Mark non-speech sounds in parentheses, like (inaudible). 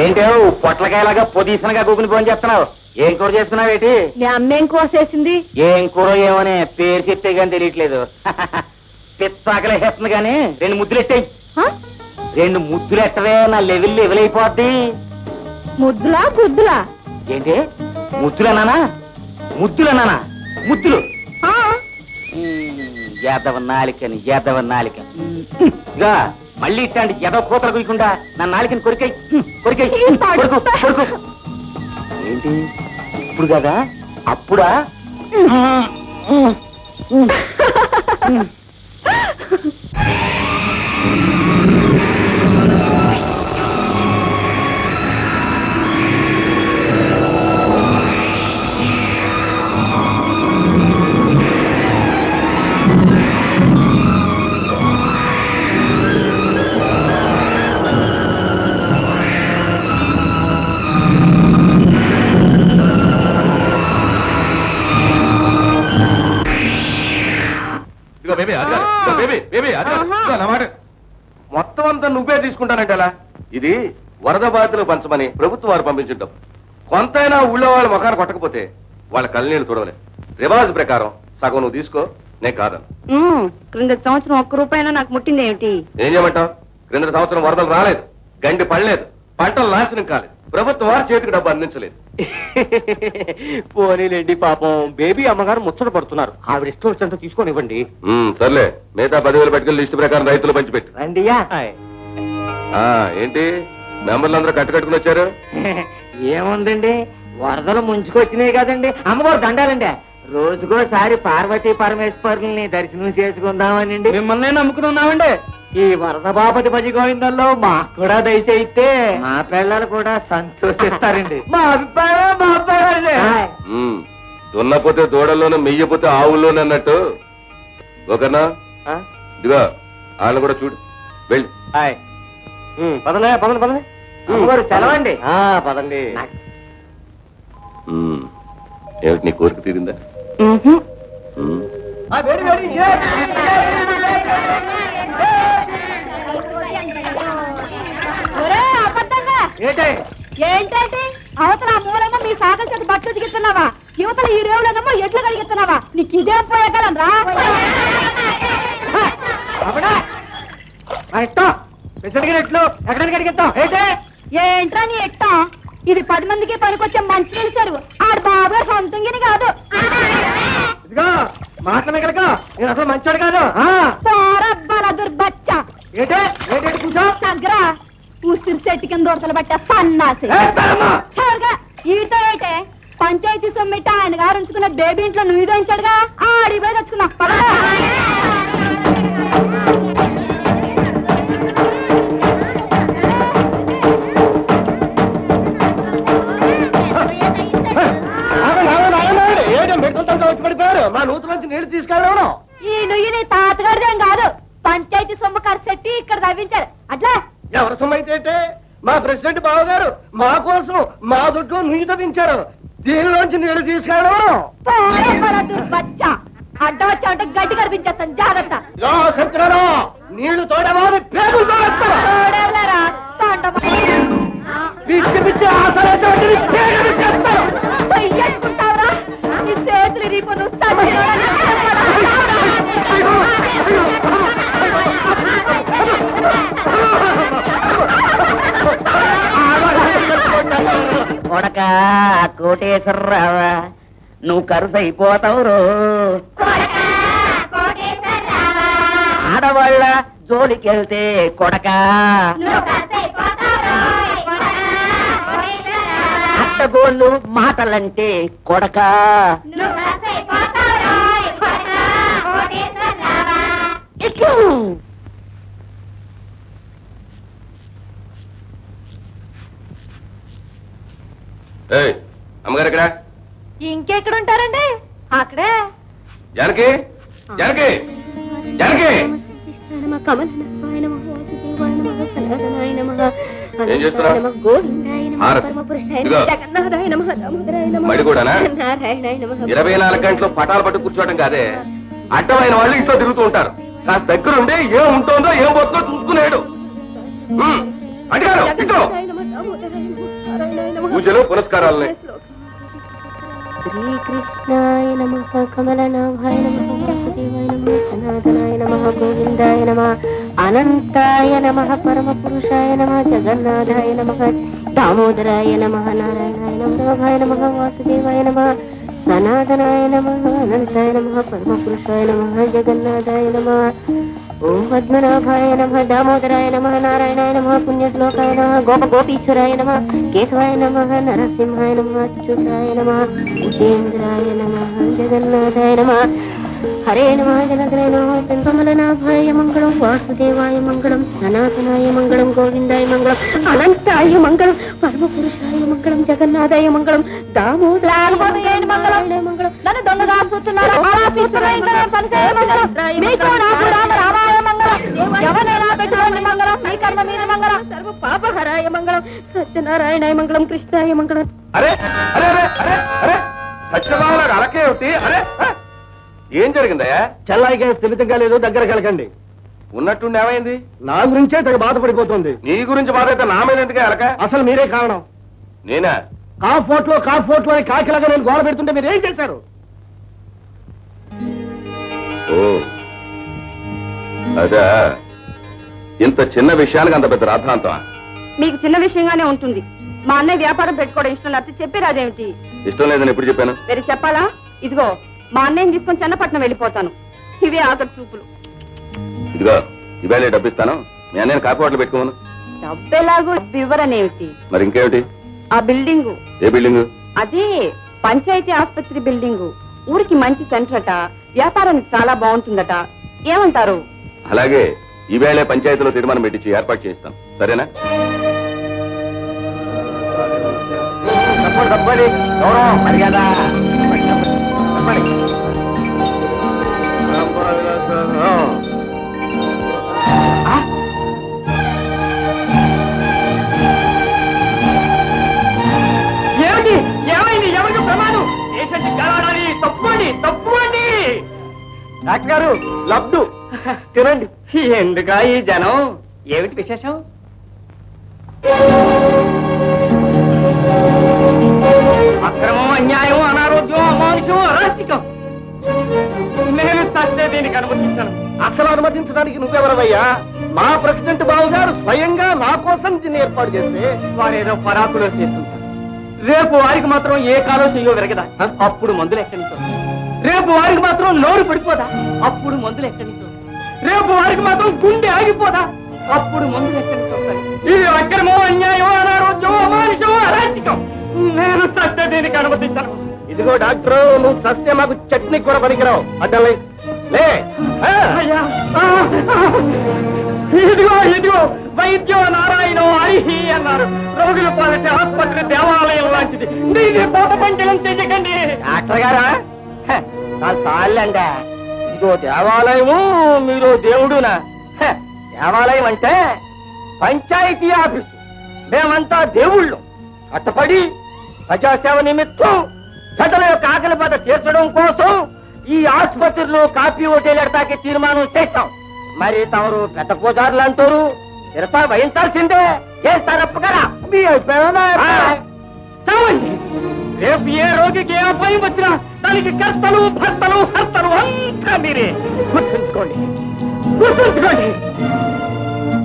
ఏంటో పొట్లకాయలాగా పొదీసనగా కూకుని ఫోన్ చేస్తున్నావు. ఏం కూర చేసుకున్నావు ఏంటి? మీ అమ్మేం కోసేసింది ఏం కూర ఏమని పేరు చెప్తే కానీ తెలియట్లేదు. (laughs) పిచ్చాకలే వేస్తుంది కానీ రెండు ముద్దులు ఎట్టాయి? రెండు ముద్దులు ఎట్టవే నా లెవెల్ లెవెల్ అయిపోద్ది. ముద్దులా గుద్దులా? ఏంటి? ముద్దులన్నానా ముద్దులన్నానా ముద్దులు యాదవ నాలికని యాదవ నాలిక. ఇగా మళ్ళీ ఇట్లాంటి ఎదవ కూతలు కుయకుండా నా నాలికని కొరికై కొరికై. కొరుకు కొరుకు. ఏంటి? ఇప్పుడు కదా? అప్పుడా? ఇదిగో (laughs) బేబీ అది కాదు. ఇదిగో బేబీ బేబీ అది కాదు. ఆహా. ఇదిగో నా మాట. మొత్తం అంతా నువ్వే తీసుకుంటానంటే ఎలా ఇది వరద బాధితులు పంచమని ప్రభుత్వం వారు పంపించుంటాం కొంతైనా ఊళ్ళో వాళ్ళ ముఖాన్ని కొట్టకపోతే వాళ్ళ కళ్ళనీళ్ళు చూడలే రివాజ్ ప్రకారం సగం నువ్వు తీసుకో నేను కాదను. ఉమ్, క్రింద సంవత్సరం ఒక్క రూపాయినా నాకు ముట్టింది ఏమిటి? ఏం చేయమంటావు? క్రింద సంవత్సరం వరదలు రాలేదు. గండి పడలేదు. పంటలు నాశనం కాలేదు. ప్రభుత్వం వారి చేతికి డబ్బు అందించలేదు. పోనీలేండి పాపం. బేబీ అమ్మగారు ముచ్చట పడుతున్నారు. ఆవిడ ఇష్టం వచ్చినంత తీసుకొని ఇవ్వండి సర్లే. మిగతా పదివేలు పట్టుకెళ్ళి లిస్టు ప్రకారం రైతులు పంచిపెట్టు రండియా ఆ, ఏంటి? మెంబర్లు అందరూ కట్టుకట్టుకుని వచ్చారు? (laughs) ఏముందండి? వరదలు ముంచుకొచ్చినాయి కదండి. అమ్మగారు దండాలండి. రోజుకోసారి పార్వతీ పరమేశ్వరుల్ని దర్శనం చేసుకుందామనండి. మిమ్మల్ని నమ్ముకుని ఉన్నామండి. ఈ వరద బాపతి భజ గోవిందంలో మాకు కూడా దయచేయితే మా పిల్లలు కూడా సంతోషిస్తారండి. (laughs) మా అభిప్రాయం మా అభిప్రాయం దున్నపోతే దూడల్లోనే మెయ్యపోతే ఆవుల్లోనే అన్నట్టు. ఓకేనా ఇదిగో వాళ్ళు కూడా చూడు. వెళ్ళి. పదండి పదండి పదండి. అమ్మగారు సెలవండి. పదండి. ఏమిటి నీ కోరిక తీరిందా? ఏంటంటే? అవతల ఆ మూలంగా మీ సాగల చేత బట్టలు దిగుతున్నావా యువతల ఈ రేవులనేమో ఎడ్లు కడిగిస్తున్నావా? నీకు ఇదేం పోయగలం రా? ఏంట్రా నీ ఎట్టం? ఇది పది మందికి పనికొచ్చే మంచి తెలిసారు ఆడు బాబు సొంతంగిని కాదు. ఇదిగో మాటలు మిగలక నేను అసలు మంచోడు కాదు. పోరబ్బల దుర్బచ్చ ఏంటే? ఏంటంటే కూర్చో? తగ్గరా. ఉసిరి చెట్టు కింద ఉడతలు పట్టే సన్నాసి. ఈతో అయితే పంచాయతీ సొమ్మిట ఆయన గారు ఉంచుకున్న బేబీ ఇంట్లో నువ్వు ఇదో ఉంచాడుగా? ఆడి పోయి తెచ్చుకున్నా. మా నూతు నుంచి నీళ్ళు తీసుకెళ్ళడం ఈ నుయ్యి నీ తాతగారిదేం కాదు. పంచాయతీ సొమ్ము ఖర్చెట్టి ఇక్కడ తవ్వించారు. అట్లా? ఎవరి సొమ్మైతే మా ప్రెసిడెంట్ బావ గారు మా కోసం మా దొడ్లో నీళ్ళు తవ్వించారు. దీనిలోంచి నీళ్ళు తీసుకెళ్ళడం అడ్డ వచ్చా అంటే గడ్డి కనిపించేస్తాను. జాగ్రత్త. నీళ్ళు తోడేవారి? పేరు పిచ్చి పిచ్చి ఆశలు చేతులు రీపు కోటేశ్వరరావా నువ్వు కరుసు అయిపోతావు రో ఆడవాళ్ళ జోలికెళ్తే కొడక. అడ్డగోళ్ళు మాటలంటే కొడక. ఇట్లు. ఏయ్ అమ్మగారు ఎక్కడ? ఇంకెక్కడ ఉంటారండి అక్కడే. జానకి? జానకి? జానకి? ఏం? ఇరవై నాలుగు గంటలు పటాలు పట్టు కూర్చోవడం కాదే. అడ్డమైన వాళ్ళు ఇంట్లో తిరుగుతూ ఉంటారు. కాస్త దగ్గరుండి ఏం ఉంటుందో ఏం పోతుందో చూసుకునేడు. అడిగారు పూజలు పునస్కారాలని. శ్రీకృష్ణాయ నమ కమలనాభాయ నమ వాసుదేవాయ నమ సనాతనాయ నమ గోవిందాయ నమ అనంతాయ నమ పరమ పురుషాయ నమ జగన్నాథాయ నమ దామోదరాయ నమ నారాయణాయ నమ నమ వాసుదేవాయ నమ సనాతనాయ నమ అనంతాయ నమ పరమ పురుషాయ నమ జగన్నాథాయ నమ ఓం పద్మనాభాయ నమ దామోదరాయ నమ నారాయణాయ నమ పుణ్యశ్లోకాయ నమ గోప గోపీశ్వరాయ నమ కేశవాయ నమ నరసింహాయ నమ అచ్యుతాయ నమ ఉపేంద్రాయ నమ జగన్నాథాయ నమ హరే నమ జగద్రయ నమ కమలనాభాయ మంగళం వాసుదేవాయ మంగళం సనాతనాయ మంగళం గోవిందాయ మంగళం అనంతాయ మంగళం పరమ పురుషాయ మంగళం జగన్నాథాయ మంగళం దామోదరాయ మంగళం మంగళం నన్ను దొంగగా చూస్తున్నారు అలా పని చేయమంగళం మీకు నాకు పెట్టుకోండి మంగళం మీ కర్మ మీద మంగళం సర్వ పాపహరాయ మంగళం సత్యనారాయణాయ మంగళం కృష్ణాయ మంగళం. అరే అరే అరే అరే అరే సత్యభావన అలకే ఒకటి అరే ఆ? ఏం జరిగిందయ్యా? చెల్లాయిగా స్థిమితంగా లేదు దగ్గర కలకండి. ఉన్నట్టుండి ఏమైంది? నా గురించే తెగ బాధపడిపోతుంది. నీ గురించి బాధ అయితే నా మీద ఎందుకే అలక అసలు మీరే కారణం. నేనా? కాఫ్ ఫోట్లో కాఫ్ ఫోట్లో అని కాకిలాగా నేను గోడ పెడుతుంటే మీరు ఏం చేశారు? ఓ అదా. ఇంత చిన్న విషయానికి అంత పెద్ద రాద్ధాంతం మీకు చిన్న విషయంగానే ఉంటుంది. మా అన్నయ్య వ్యాపారం పెట్టుకోవడం ఇష్టం లేకపోతే చెప్పిరాదేమిటి ఇష్టం లేదని ఎప్పుడు చెప్పాను? వేరే చెప్పాలా? ఇదిగో మా అన్నయ్యని తీసుకొని చెన్నపట్నం వెళ్ళిపోతాను. ఇవే ఆఖరి చూపులు. ఇదిగో ఇవాళ డబ్బిస్తాను. మీ అన్నయ్య కాపీ హోటల్ పెట్టుకోమను. డబ్బెలాగో వివరనేమిటి? మరి ఇంకేమిటి? ఆ బిల్డింగు. ఏ బిల్డింగ్? అదే పంచాయతీ ఆసుపత్రి బిల్డింగు. ఊరికి మంచి సెంటర్ అట వ్యాపారానికి చాలా బాగుంటుందట. ఏమంటారు? అలాగే ఈవేళే పంచాయతీలో తీర్మానం పెట్టించి ఏర్పాటు చేస్తాం సరేనా? ఏమిటి? ఏమైంది? ఎవరికి ప్రమాదం? పేషెంట్ కలవడాలి తప్పుకోండి తప్పుకోండి. డాక్టర్ గారు లబ్దు తినండి. ఎందుకా ఈ జనం? ఏమిటి విశేషం? అక్రమం అన్యాయం అనారోగ్యం అమానుషం అరాచకం. నేను సత్య దీనికి అనుమతించాను. అసలు అనుమతించడానికి నువ్వెవరవయ్యా? మా ప్రెసిడెంట్ బాబు గారు స్వయంగా నా కోసం దీన్ని ఏర్పాటు చేస్తే వారేదో పరాకులో చేస్తుంటారు. రేపు వారికి మాత్రం ఏ కాలో చెయ్యో విరగదా? అప్పుడు మందులు ఎక్కడి నుంచో రేపు వారికి మాత్రం నోరు పడిపోదా? అప్పుడు మందులు ఎక్కడి నుంచో రేపు వారికి మాత్రం గుండె ఆగిపోదా? అప్పుడు వస్తాయి ఇది అక్రమం అన్యాయం అనారోగ్యం అమానుషం అరాచకం. నేను సత్య దీనికి అనుమతించను. ఇదిగో డాక్టర్ నువ్వు సత్య మాకు చట్నీ కూడా పనికిరావు అడ్డలే. లే. ఆ. ఇదిగో ఇదిగో. వైద్యం నారాయణ ఐహి అన్నారు. రోగుల పాలటి ఆసుపత్రి దేవాలయం లాంటిది. దీన్ని పోత పంచలం చెయ్యకండి. డాక్టర్ గారా? చాలండి ఇదిగో దేవాలయము మీరు దేవుడునా. దేవాలయం అంటే పంచాయతీ ఆఫీసు. మేమంతా దేవుళ్ళు. కట్టపడి ప్రజాసేవ నిమిత్తం ప్రజల యొక్క ఆకలి బాధ తీర్చడం కోసం ఈ ఆసుపత్రిలో కాపీ హోటల్ ఎడతాకి తీర్మానం చేశాం. మరి తమరు పెద్ద పూజారులు అంటారు ఇరతా వహించాల్సిందే. చేస్తారు ఒప్పుకరా మీ చావండి. రేపు ఏ రోగికి ఏ అపాయం వచ్చినా దానికి కర్తలు భర్తలు హర్తలు అంతా మీరే గుర్తుంచుకోండి. గుర్తుంచుకోండి.